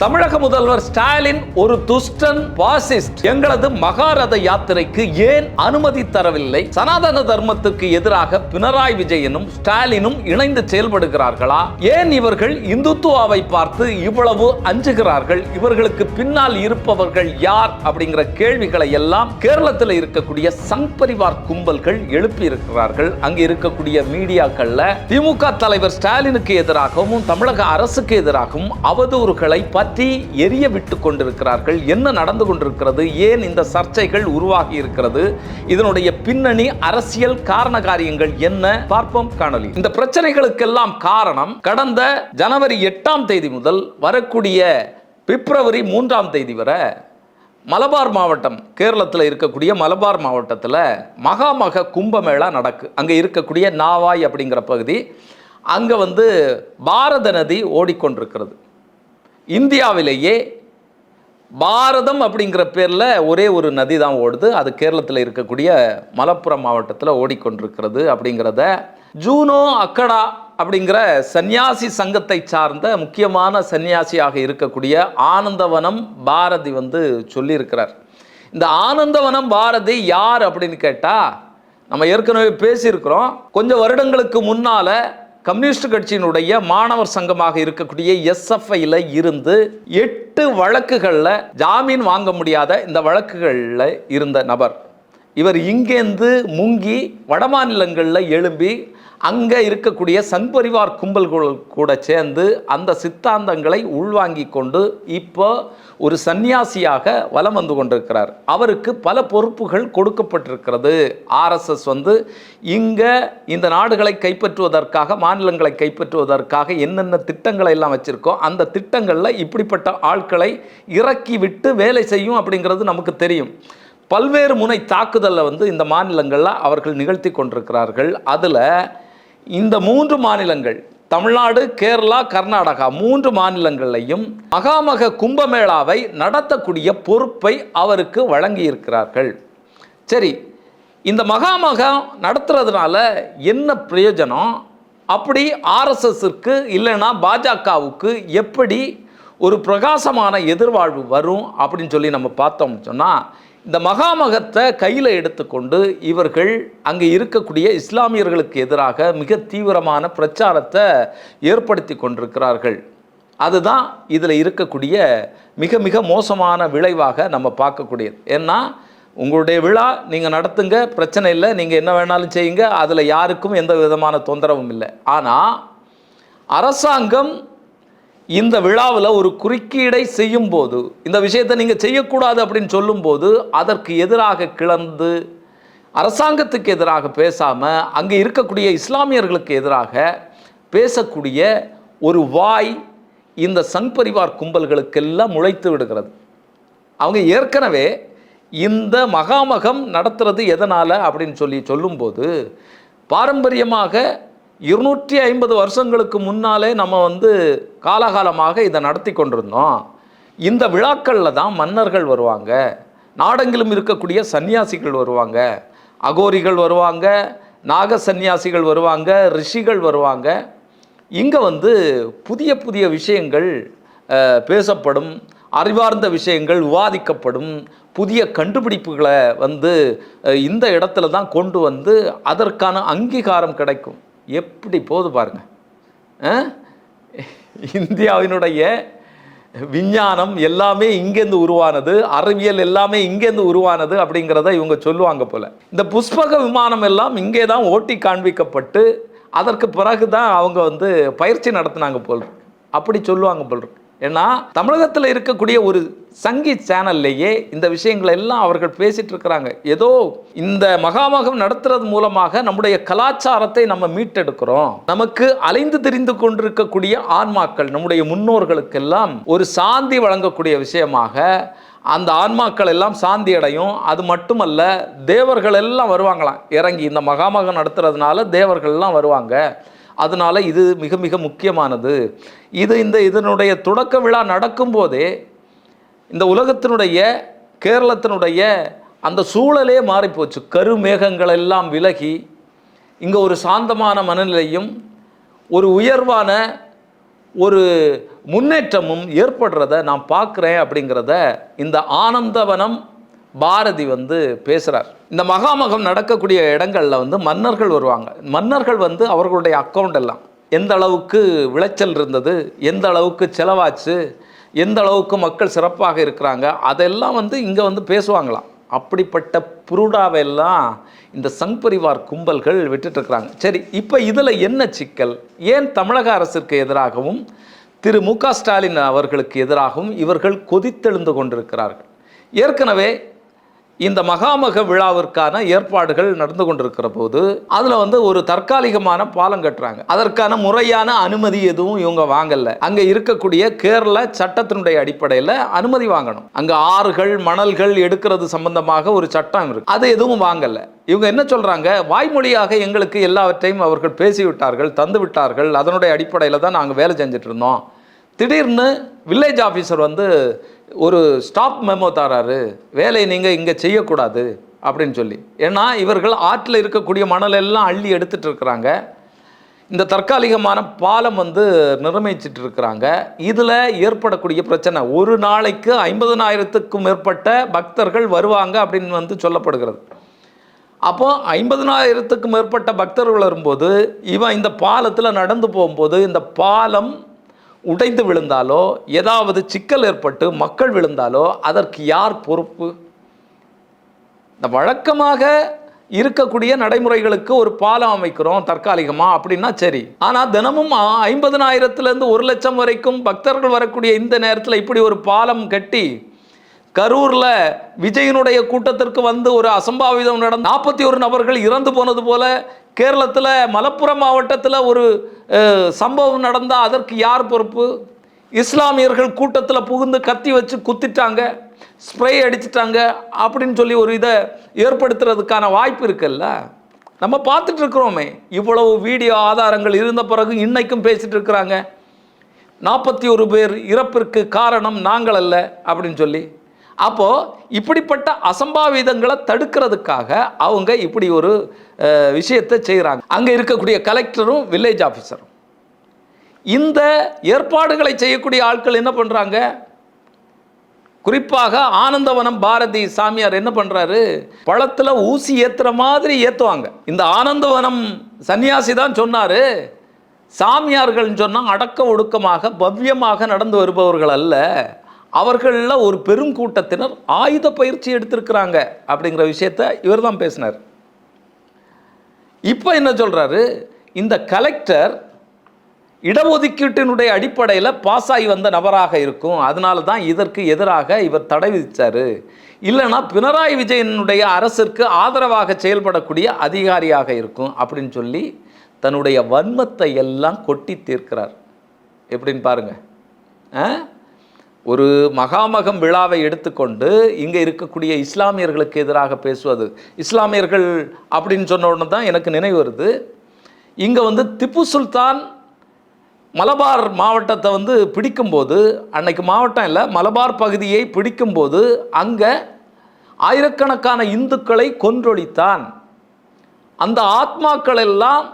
தமிழக முதல்வர் ஸ்டாலின் ஒரு துஷ்டன் பாசிஸ்ட். எங்களது மகாரத யாத்திரைக்கு ஏன் அனுமதி தரவில்லை? சனாதன தர்மத்துக்கு எதிராக பினராயி விஜயனும் ஸ்டாலினும் இணைந்து செயல்படுகிறார்களா? ஏன் இவர்கள் இந்துத்துவாவை பார்த்து இவ்வளவு அஞ்சுகிறார்கள்? இவர்களுக்கு பின்னால் இருப்பவர்கள் யார்? அப்படிங்கிற கேள்விகளை எல்லாம் கேரளத்தில் இருக்கக்கூடிய சங் பரிவார் கும்பல்கள் எழுப்பி இருக்கிறார்கள் அங்கு இருக்கக்கூடிய மீடியாக்கள்ல திமுக தலைவர் ஸ்டாலினுக்கு எதிராகவும் தமிழக அரசுக்கு எதிராகவும் அவதூறுகளை பற்றி எரிய விட்டு கொண்டிருக்கிறார்கள். என்ன நடந்து கொண்டிருக்கிறது? ஏன் இந்த சர்ச்சைகள் உருவாகி இருக்கிறது? இதனுடைய பின்னணி அரசியல் காரண காரியங்கள் என்ன? பார்ப்போம் காணொலி இந்த பிரச்சனைகளுக்கெல்லாம் காரணம் கடந்த ஜனவரி எட்டாம் தேதி முதல் வரக்கூடிய பிப்ரவரி மூன்றாம் தேதி வரை மலபார் மாவட்டம் கேரளத்தில் இருக்கக்கூடிய மலபார் மாவட்டத்தில் மகாமக கும்பமேளா நடக்கு. அங்கே இருக்கக்கூடிய நாவாய் அப்படிங்கிற பகுதி அங்கே வந்து பாரத நதி ஓடிக்கொண்டிருக்கிறது. இந்தியாவிலேயே பாரதம் அப்படிங்கிற பேரில் ஒரே ஒரு நதி தான் ஓடுது. அது கேரளத்தில் இருக்கக்கூடிய மலப்புரம் மாவட்டத்தில் ஓடிக்கொண்டிருக்கிறது அப்படிங்கிறத ஜூனோ அக்கடா அப்படிங்கிற சந்நியாசி சங்கத்தை சார்ந்த முக்கியமான சன்னியாசியாக இருக்கக்கூடிய ஆனந்தவனம் பாரதி வந்து சொல்லியிருக்கிறார். இந்த ஆனந்தவனம் பாரதி யார் அப்படின்னு கேட்டால் நம்ம ஏற்கனவே பேசியிருக்கிறோம். கொஞ்சம் வருடங்களுக்கு முன்னால் கம்யூனிஸ்ட் கட்சியினுடைய மாணவர் சங்கமாக இருக்கக்கூடிய எஸ்எஃப்ஐயில் இருந்து எட்டு வழக்குகளில் ஜாமீன் வாங்க முடியாத இந்த வழக்குகளில் இருந்த நபர். இவர் இங்கேருந்து முங்கி வடமாநிலங்களில் எழும்பி அங்கே இருக்கக்கூடிய சங்பரிவார் கும்பல்கள் கூட சேர்ந்து அந்த சித்தாந்தங்களை உள்வாங்கி கொண்டு இப்போ ஒரு சந்நியாசியாக வலம் வந்து கொண்டிருக்கிறார். அவருக்கு பல பொறுப்புகள் கொடுக்கப்பட்டிருக்கிறது. ஆர்எஸ்எஸ் வந்து இங்கே இந்த நாடுகளை கைப்பற்றுவதற்காக மாநிலங்களை கைப்பற்றுவதற்காக என்னென்ன திட்டங்களை எல்லாம் வச்சுருக்கோம் அந்த திட்டங்களில் இப்படிப்பட்ட ஆட்களை இறக்கி விட்டு வேலை செய்யும் அப்படிங்கிறது நமக்கு தெரியும். பல்வேறு முனை தாக்குதலில் வந்து இந்த மாநிலங்களில் அவர்கள் நிகழ்த்தி கொண்டிருக்கிறார்கள். அதில் இந்த மூன்று மாநிலங்கள் தமிழ்நாடு கேரளா கர்நாடகா மூன்று மாநிலங்களையும் மகாமக கும்பமேளாவை நடத்தக்கூடிய பொறுப்பை அவருக்கு வழங்கியிருக்கிறார்கள். சரி இந்த மகாமகம் நடத்துறதுனால என்ன பிரயோஜனம்? அப்படி ஆர்எஸ்எஸ்க்கு இல்லைன்னா பாஜகவுக்கு எப்படி ஒரு பிரகாசமான எதிர்வாழ்வு வரும் அப்படின்னு சொல்லி நம்ம பார்த்தோம் சொன்னால் இந்த மகாமகத்தை கையில் எடுத்துக்கொண்டு இவர்கள் அங்கே இருக்கக்கூடிய இஸ்லாமியர்களுக்கு எதிராக மிக தீவிரமான பிரச்சாரத்தை ஏற்படுத்தி கொண்டிருக்கிறார்கள். அதுதான் இதில் இருக்கக்கூடிய மிக மிக மோசமான விளைவாக நம்ம பார்க்கக்கூடியது. ஏன்னா உங்களுடைய விழா நீங்கள் நடத்துங்க பிரச்சனை இல்லை நீங்கள் என்ன வேணாலும் செய்யுங்க அதில் யாருக்கும் எந்த விதமான தொந்தரவும் இல்லை. ஆனால் அரசாங்கம் இந்த விழாவில் ஒரு குறுக்கீடை செய்யும் போது இந்த விஷயத்தை நீங்கள் செய்யக்கூடாது அப்படின்னு சொல்லும்போது அதற்கு எதிராக கிளந்து அரசாங்கத்துக்கு எதிராக பேசாமல் அங்கே இருக்கக்கூடிய இஸ்லாமியர்களுக்கு எதிராக பேசக்கூடிய ஒரு வாய் இந்த சங் பரிவார் கும்பல்களுக்கெல்லாம் முளைத்து விடுகிறது. அவங்க ஏற்கனவே இந்த மகாமகம் நடத்துறது எதனால் அப்படின்னு சொல்லி சொல்லும்போது பாரம்பரியமாக இருநூற்றி ஐம்பது வருஷங்களுக்கு முன்னாலே நம்ம வந்து காலகாலமாக இதை நடத்தி கொண்டிருந்தோம். இந்த விழாக்களில் தான் மன்னர்கள் வருவாங்க. நாடெங்கிலும் இருக்கக்கூடிய சன்னியாசிகள் வருவாங்க. அகோரிகள் வருவாங்க நாக சந்நியாசிகள் வருவாங்க ரிஷிகள் வருவாங்க. இங்கே வந்து புதிய புதிய விஷயங்கள் பேசப்படும் அறிவார்ந்த விஷயங்கள் விவாதிக்கப்படும் புதிய கண்டுபிடிப்புகளை வந்து இந்த இடத்துல தான் கொண்டு வந்து அதற்கான அங்கீகாரம் கிடைக்கும். எப்படி போது பாருங்கள் இந்தியாவினுடைய விஞ்ஞானம் எல்லாமே இங்கேருந்து உருவானது அறிவியல் எல்லாமே இங்கேருந்து உருவானது அப்படிங்கிறத இவங்க சொல்லுவாங்க போல. இந்த புஷ்பக விமானம் எல்லாம் இங்கே தான் ஓட்டி காண்பிக்கப்பட்டு அதற்கு பிறகு தான் அவங்க வந்து பயிற்சி நடத்துனாங்க போல் அப்படி சொல்லுவாங்க போல் இருக்கு. ஏன்னா தமிழகத்தில் இருக்கக்கூடிய ஒரு சங்கி சேனல்லையே இந்த விஷயங்களை எல்லாம் அவர்கள் பேசிட்டு இருக்கிறாங்க ஏதோ இந்த மகாமகம் நடத்துறது மூலமாக நம்முடைய கலாச்சாரத்தை நம்ம மீட்டெடுக்கிறோம். நமக்கு அலைந்து தெரிந்து கொண்டிருக்கக்கூடிய ஆன்மாக்கள் நம்முடைய முன்னோர்களுக்கெல்லாம் ஒரு சாந்தி வழங்கக்கூடிய விஷயமாக அந்த ஆன்மாக்கள் எல்லாம் சாந்தி அடையும். அது மட்டுமல்ல தேவர்கள் எல்லாம் வருவாங்களாம். இறங்கி இந்த மகாமகம் நடத்துறதுனால தேவர்கள்லாம் வருவாங்க. அதனால் இது மிக மிக முக்கியமானது. இது இந்த இதனுடைய தொடக்க விழா நடக்கும்போதே இந்த உலகத்தினுடைய கேரளத்தினுடைய அந்த சூழலே மாறிப்போச்சு. கருமேகங்கள் எல்லாம் விலகி இங்கே ஒரு சாந்தமான மனநிலையும் ஒரு உயர்வான ஒரு முன்னேற்றமும் ஏற்படுறத நான் பார்க்குறேன் அப்படிங்கிறத இந்த ஆனந்தவனம் பாரதி வந்து பேசுகிறார் இந்த மகாமகம் நடக்கக்கூடிய இடங்களில் வந்து மன்னர்கள் வருவாங்க. மன்னர்கள் வந்து அவர்களுடைய அக்கௌண்ட் எல்லாம் எந்த அளவுக்கு விளைச்சல் இருந்தது எந்த அளவுக்கு செலவாச்சு எந்த அளவுக்கு மக்கள் சிறப்பாக இருக்கிறாங்க அதெல்லாம் வந்து இங்கே வந்து பேசுவாங்களாம். அப்படிப்பட்ட புருடாவெல்லாம் இந்த சங் பரிவார் கும்பல்கள் விட்டுட்டு இருக்கிறாங்க சரி இப்போ இதில் என்ன சிக்கல்? ஏன் தமிழக அரசிற்கு எதிராகவும் திரு மு க ஸ்டாலின் அவர்களுக்கு எதிராகவும் இவர்கள் கொதித்தெழுந்து கொண்டிருக்கிறார்கள்? ஏற்கனவே இந்த மகாமக விழாவிற்கான ஏற்பாடுகள் நடந்து கொண்டிருக்கிற போது அதில் வந்து ஒரு தற்காலிகமான பாலம் கட்டுறாங்க. அதற்கான முறையான அனுமதி எதுவும் இவங்க வாங்கல. அங்கே இருக்கக்கூடிய கேரள சட்டத்தினுடைய அடிப்படையில் அனுமதி வாங்கணும். அங்கே ஆறுகள் மணல்கள் எடுக்கிறது சம்பந்தமாக ஒரு சட்டம் இருக்கு. அது எதுவும் வாங்கல. இவங்க என்ன சொல்றாங்க? வாய்மொழியாக எங்களுக்கு எல்லாவற்றையும் அவர்கள் பேசிவிட்டார்கள் தந்து விட்டார்கள் அதனுடைய அடிப்படையில் தான் நாங்கள் வேலை செஞ்சுட்டு இருந்தோம். திடீர்னு வில்லேஜ் ஆஃபீஸர் வந்து ஒரு ஸ்டாப் மெமோ தராரு. வேலையை நீங்கள் இங்கே செய்யக்கூடாது அப்படின்னு சொல்லி. ஏன்னா இவர்கள் ஆற்றில் இருக்கக்கூடிய மணல் எல்லாம் அள்ளி எடுத்துட்டு இருக்கிறாங்க. இந்த தற்காலிகமான பாலம் வந்து நிர்ணயிச்சிட்டு இருக்கிறாங்க. இதில் ஏற்படக்கூடிய பிரச்சனை ஒரு நாளைக்கு ஐம்பதனாயிரத்துக்கும் மேற்பட்ட பக்தர்கள் வருவாங்க அப்படின்னு வந்து சொல்லப்படுகிறது. அப்போ ஐம்பதனாயிரத்துக்கும் மேற்பட்ட பக்தர்கள் வரும்போது இவன் இந்த பாலத்தில் நடந்து போகும்போது இந்த பாலம் உடைந்து விழுந்தாலோ ஏதாவது சிக்கல் ஏற்பட்டு மக்கள் விழுந்தாலோ அதற்கு யார் பொறுப்பு? இந்த வழக்கமாக இருக்கக்கூடிய நடைமுறைகளுக்கு ஒரு பாலம் அமைக்கிறோம் தற்காலிகமாக அப்படின்னா சரி. ஆனால் தினமும் ஐம்பதனாயிரத்துலேருந்து ஒரு லட்சம் வரைக்கும் பக்தர்கள் வரக்கூடிய இந்த நேரத்தில் இப்படி ஒரு பாலம் கட்டி கரூரில் விஜயனுடைய கூட்டத்திற்கு வந்து ஒரு அசம்பாவிதம் நடந்து நாற்பத்தி ஒரு நபர்கள் இறந்து போனது போல கேரளத்தில் மலப்புரம் மாவட்டத்தில் ஒரு சம்பவம் நடந்தால் அதற்கு யார் பொறுப்பு? இஸ்லாமியர்கள் கூட்டத்தில் புகுந்து கத்தி வச்சு குத்திட்டாங்க ஸ்ப்ரே அடிச்சிட்டாங்க அப்படின்னு சொல்லி ஒரு இதை ஏற்படுத்துறதுக்கான வாய்ப்பு இருக்குல்ல? நம்ம பார்த்துட்டு இருக்கிறோமே. இவ்வளவு வீடியோ ஆதாரங்கள் இருந்த பிறகு இன்னைக்கும் பேசிட்டு இருக்கிறாங்க. நாற்பத்தி ஒரு பேர் இறப்பிற்கு காரணம் நாங்கள் அல்ல அப்படின்னு சொல்லி. அப்போது இப்படிப்பட்ட அசம்பாவிதங்களை தடுக்கிறதுக்காக அவங்க இப்படி ஒரு விஷயத்தை செய்கிறாங்க அங்கே இருக்கக்கூடிய கலெக்டரும் வில்லேஜ் ஆஃபீஸரும் இந்த ஏற்பாடுகளை செய்யக்கூடிய ஆட்கள் என்ன பண்ணுறாங்க குறிப்பாக ஆனந்தவனம் பாரதி சாமியார் என்ன பண்ணுறாரு பழத்தில் ஊசி ஏற்றுற மாதிரி ஏற்றுவாங்க இந்த ஆனந்தவனம் சன்னியாசி தான் சொன்னார். சாமியார்கள் சொன்னால் அடக்க ஒடுக்கமாக பவ்யமாக நடந்து வருபவர்கள் அல்ல. அவர்களில் ஒரு பெருங்கூட்டத்தினர் ஆயுத பயிற்சி எடுத்திருக்கிறாங்க அப்படிங்கிற விஷயத்த இவர் தான் பேசினார். இப்போ என்ன சொல்கிறாரு இந்த கலெக்டர் இடஒதுக்கீட்டினுடைய அடிப்படையில் பாஸ் ஆகி வந்த நபராக இருக்கும். அதனால தான் இதற்கு எதிராக இவர் தடை விதித்தார் இல்லைன்னா பினராயி விஜயனுடைய அரசிற்கு ஆதரவாக செயல்படக்கூடிய அதிகாரியாக இருக்கும் அப்படின்னு சொல்லி தன்னுடைய வன்மத்தை எல்லாம் கொட்டி தீர்க்கிறார். எப்படின்னு பாருங்க. ஆ? ஒரு மகாமகம் விழாவை எடுத்துக்கொண்டு இங்கே இருக்கக்கூடிய இஸ்லாமியர்களுக்கு எதிராக பேசுவது. இஸ்லாமியர்கள் அப்படின்னு சொன்ன உடனே தான் எனக்கு நினைவு வருது. இங்கே வந்து திப்பு சுல்தான் மலபார் மாவட்டத்தை வந்து பிடிக்கும்போது அன்னைக்கு மாவட்டம் இல்லை மலபார் பகுதியை பிடிக்கும்போது அங்கே ஆயிரக்கணக்கான இந்துக்களை கொன்றொழித்தான். அந்த ஆத்மாக்கள் எல்லாம்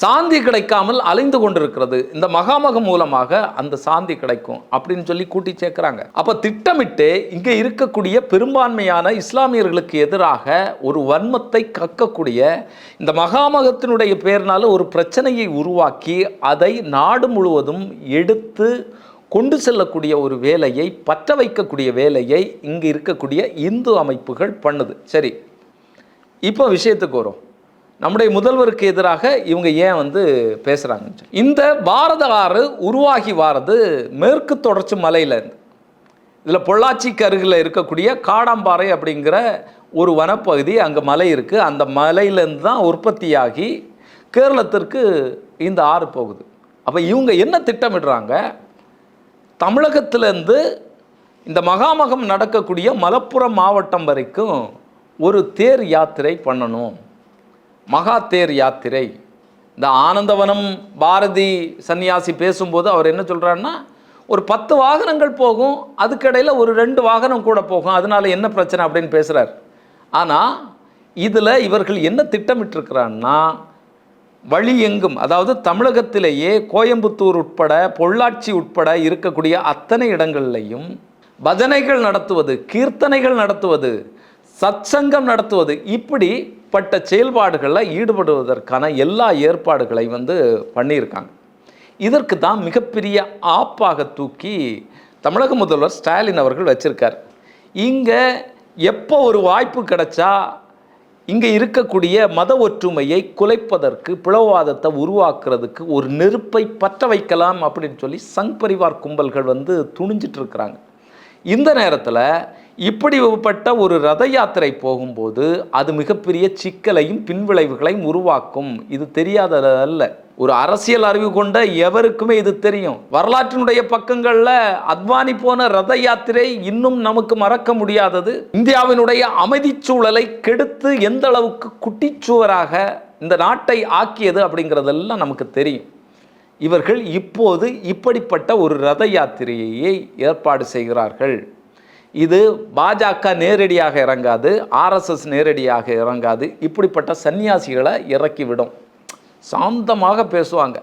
சாந்தி கிடைக்காமல் அலைந்து கொண்டிருக்கிறது. இந்த மகாமகம் மூலமாக அந்த சாந்தி கிடைக்கும் அப்படின்னு சொல்லி கூட்டி சேர்க்குறாங்க. அப்போ திட்டமிட்டு இங்கே இருக்கக்கூடிய பெரும்பான்மையான இஸ்லாமியர்களுக்கு எதிராக ஒரு வன்மத்தை கக்கக்கூடிய இந்த மகாமகத்தினுடைய பேர்னால ஒரு பிரச்சனையை உருவாக்கி அதை நாடு முழுவதும் எடுத்து கொண்டு செல்லக்கூடிய ஒரு வேலையை பற்ற வைக்கக்கூடிய வேலையை இங்கு இருக்கக்கூடிய இந்து அமைப்புகள் பண்ணுது. சரி இப்போ விஷயத்துக்கு வரும். நம்முடைய முதல்வருக்கு எதிராக இவங்க ஏன் வந்து பேசுகிறாங்க இந்த பாரத ஆறு உருவாகி வாரது மேற்கு தொடர்ச்சி மலையிலேருந்து இதில் பொள்ளாச்சிக்கு அருகில் இருக்கக்கூடிய காடாம்பாறை அப்படிங்கிற ஒரு வனப்பகுதி அங்கே மலை இருக்குது அந்த மலையிலேருந்து தான் உற்பத்தியாகி கேரளத்திற்கு இந்த ஆறு போகுது. அப்போ இவங்க என்ன திட்டமிடுறாங்க? தமிழகத்திலேருந்து இந்த மகாமகம் நடக்கக்கூடிய மலப்புரம் மாவட்டம் வரைக்கும் ஒரு தேர் யாத்திரை பண்ணணும். மகாத்தேர் யாத்திரை. இந்த ஆனந்தவனம் பாரதி சன்னியாசி பேசும்போது அவர் என்ன சொல்கிறாருன்னா ஒரு பத்து வாகனங்கள் போகும் அதுக்கடையில் ஒரு ரெண்டு வாகனம் கூட போகும் அதனால என்ன பிரச்சனை அப்படின்னு பேசுகிறார் ஆனால் இதில் இவர்கள் என்ன திட்டமிட்டிருக்கிறான்னா வழி எங்கும் அதாவது தமிழகத்திலேயே கோயம்புத்தூர் உட்பட பொள்ளாச்சி உட்பட இருக்கக்கூடிய அத்தனை இடங்கள்லையும் பஜனைகள் நடத்துவது கீர்த்தனைகள் நடத்துவது சத்சங்கம் நடத்துவது இப்படிப்பட்ட செயல்பாடுகளில் ஈடுபடுவதற்கான எல்லா ஏற்பாடுகளை வந்து பண்ணியிருக்காங்க. இதற்கு தான் மிகப்பெரிய ஆப்பாக தூக்கி தமிழக முதல்வர் ஸ்டாலின் அவர்கள் வச்சுருக்கார். இங்கே எப்போ ஒரு வாய்ப்பு கிடைச்சா இங்கே இருக்கக்கூடிய மத ஒற்றுமையை குலைப்பதற்கு பிளவாதத்தை உருவாக்குறதுக்கு ஒரு நெருப்பை பற்ற வைக்கலாம் அப்படின்னு சொல்லி சங் பரிவார் கும்பல்கள் வந்து துணிஞ்சிட்டு இருக்கிறாங்க. இந்த நேரத்தில் இப்படிப்பட்ட ஒரு ரத யாத்திரை போகும்போது அது மிகப்பெரிய சிக்கலையும் பின்விளைவுகளையும் உருவாக்கும். இது தெரியாததல்ல ஒரு அரசியல் அறிவு கொண்ட எவருக்குமே இது தெரியும். வரலாற்றினுடைய பக்கங்களில் அத்வானி போன ரத யாத்திரை இன்னும் நமக்கு மறக்க முடியாதது. இந்தியாவினுடைய அமைதிச் சூழலை கெடுத்து எந்த அளவுக்கு குட்டிச்சுவராக இந்த நாட்டை ஆக்கியது அப்படிங்கிறதெல்லாம் நமக்கு தெரியும். இவர்கள் இப்போது இப்படிப்பட்ட ஒரு ரத யாத்திரையை ஏற்பாடு செய்கிறார்கள். இது பாஜக நேரடியாக இறங்காது ஆர்எஸ்எஸ் நேரடியாக இறங்காது இப்படிப்பட்ட சன்னியாசிகளை இறக்கிவிடும். சாந்தமாக பேசுவாங்க.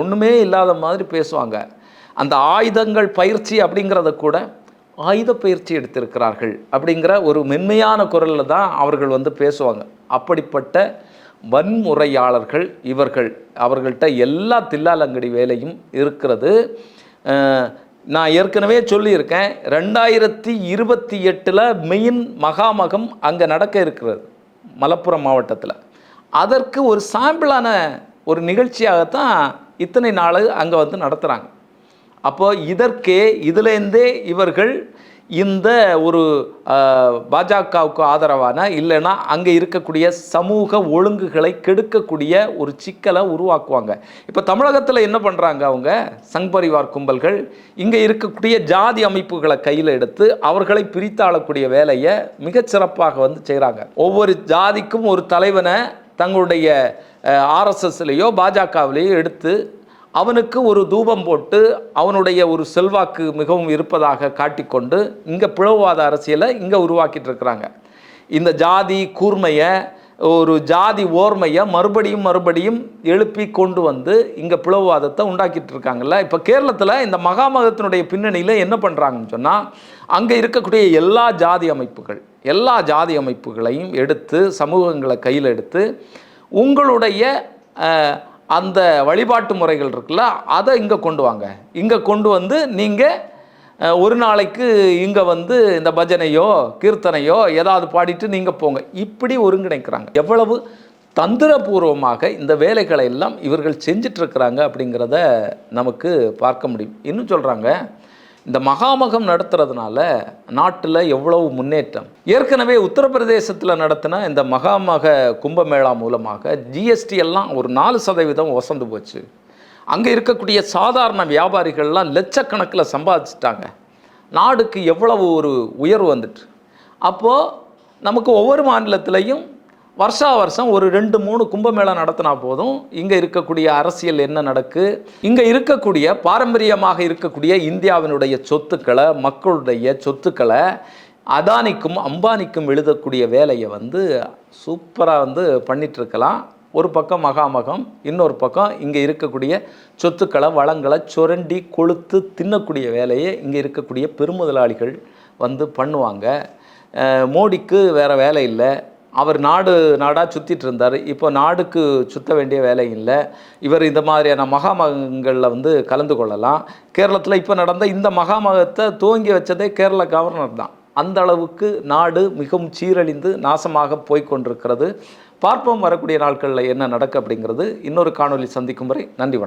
ஒன்றுமே இல்லாத மாதிரி பேசுவாங்க. அந்த ஆயுதங்கள் பயிற்சி அப்படிங்கிறத கூட ஆயுத பயிற்சி எடுத்திருக்கிறார்கள் அப்படிங்கிற ஒரு மென்மையான குரலில் தான் அவர்கள் வந்து பேசுவாங்க. அப்படிப்பட்ட வன்முறையாளர்கள் இவர்கள். அவர்கள்ட்ட எல்லா தில்லாலங்கடி வேலையும் இருக்கிறது. நான் ஏற்கனவே சொல்லியிருக்கேன் ரெண்டாயிரத்தி இருபத்தி எட்டில் மெயின் மகாமகம் அங்கே நடக்க இருக்கிறது மலப்புரம் மாவட்டத்தில். அதற்கு ஒரு சாம்பிளான ஒரு நிகழ்ச்சியாகத்தான் இத்தனை நாள் அங்கே வந்து நடத்துகிறாங்க அப்போது இதற்கே இதுலேருந்தே இவர்கள் இந்த ஒரு பாஜகவுக்கு ஆதரவான இல்லைன்னா அங்கே இருக்கக்கூடிய சமூக ஒழுங்குகளை கெடுக்கக்கூடிய ஒரு சிக்கலை உருவாக்குவாங்க. இப்போ தமிழகத்தில் என்ன பண்ணுறாங்க அவங்க? சங் பரிவார் கும்பல்கள் இங்கே இருக்கக்கூடிய ஜாதி அமைப்புகளை கையில் எடுத்து அவர்களை பிரித்தாளக்கூடிய வேலையை மிகச்சிறப்பாக வந்து செய்கிறாங்க ஒவ்வொரு ஜாதிக்கும் ஒரு தலைவனை தங்களுடைய ஆர்எஸ்எஸ்லேயோ பாஜகவிலேயோ எடுத்து அவனுக்கு ஒரு தூபம் போட்டு அவனுடைய ஒரு செல்வாக்கு மிகவும் இருப்பதாக காட்டிக்கொண்டு இங்கே பிளவுவாத அரசியலை இங்கே உருவாக்கிட்டு இருக்கிறாங்க. இந்த ஜாதி கூர்மையை ஒரு ஜாதி ஓர்மையை மறுபடியும் மறுபடியும் எழுப்பி கொண்டு வந்து இங்கே பிளவுவாதத்தை உண்டாக்கிட்டு இருக்காங்கல்ல. இப்போ கேரளத்தில் இந்த மகாமகத்தினுடைய பின்னணியில் என்ன பண்ணுறாங்கன்னு சொன்னால் அங்கே இருக்கக்கூடிய எல்லா ஜாதி அமைப்புகள் எல்லா ஜாதி அமைப்புகளையும் எடுத்து சமூகங்களை கையில் எடுத்து உங்களுடைய அந்த வழிபாட்டு முறைகள் இருக்குல்ல அதை இங்கே கொண்டு வாங்க. இங்கே கொண்டு வந்து நீங்கள் ஒரு நாளைக்கு இங்கே வந்து இந்த பஜனையோ கீர்த்தனையோ ஏதாவது பாடிட்டு நீங்கள் போங்க. இப்படி ஒருங்கிணைக்கிறாங்க. எவ்வளவு தந்திரபூர்வமாக இந்த வேலைகளை எல்லாம் இவர்கள் செஞ்சிட்ருக்கிறாங்க அப்படிங்கிறத நமக்கு பார்க்க முடியும். இன்னும் சொல்கிறாங்க இந்த மகாமகம் நடத்துறதுனால நாட்டில் எவ்வளவு முன்னேற்றம்? ஏற்கனவே உத்தரப்பிரதேசத்தில் நடத்தின இந்த மகாமக கும்பமேளா மூலமாக ஜிஎஸ்டி எல்லாம் ஒரு நாலு சதவீதம் வசந்து போச்சு. அங்கே இருக்கக்கூடிய சாதாரண வியாபாரிகள்லாம் லட்சக்கணக்கில் சம்பாதிச்சிட்டாங்க. நாடுக்கு எவ்வளவு ஒரு உயர்வு வந்துட்டு. அப்போது நமக்கு ஒவ்வொரு மாநிலத்திலையும் வருஷா வருஷம் ஒரு ரெண்டு மூணு கும்பமேளா நடத்தினா போதும். இங்கே இருக்கக்கூடிய அரசியல் என்ன நடக்கு? இங்கே இருக்கக்கூடிய பாரம்பரியமாக இருக்கக்கூடிய இந்தியாவினுடைய சொத்துக்களை மக்களுடைய சொத்துக்களை அதானிக்கும் அம்பானிக்கும் எழுதக்கூடிய வேலையை வந்து சூப்பராக வந்து பண்ணிட்டு இருக்கலாம் ஒரு பக்கம் மகாமகம் இன்னொரு பக்கம் இங்கே இருக்கக்கூடிய சொத்துக்களை வளங்களை சுரண்டி கொளுத்து தின்னக்கூடிய வேலையை இங்கே இருக்கக்கூடிய பெருமுதலாளிகள் வந்து பண்ணுவாங்க. மோடிக்கு வேறு வேலை இல்லை. அவர் நாடு நாடாக சுற்றிட்டு இருந்தார். இப்போ நாடுக்கு சுத்த வேண்டிய வேலை இல்லை. இவர் இந்த மாதிரியான மகாமகங்களில் வந்து கலந்து கொள்ளலாம். கேரளத்தில் இப்போ நடந்த இந்த மகாமகத்தை துவங்கி வச்சதே கேரள கவர்னர் தான். அந்த அளவுக்கு நாடு மிகவும் சீரழிந்து நாசமாக போய்கொண்டிருக்கிறது பார்ப்போம் வரக்கூடிய நாட்களில் என்ன நடக்கு அப்படிங்கிறது. இன்னொரு காணொலி சந்திக்கும் வரை நன்றி வணக்கம்.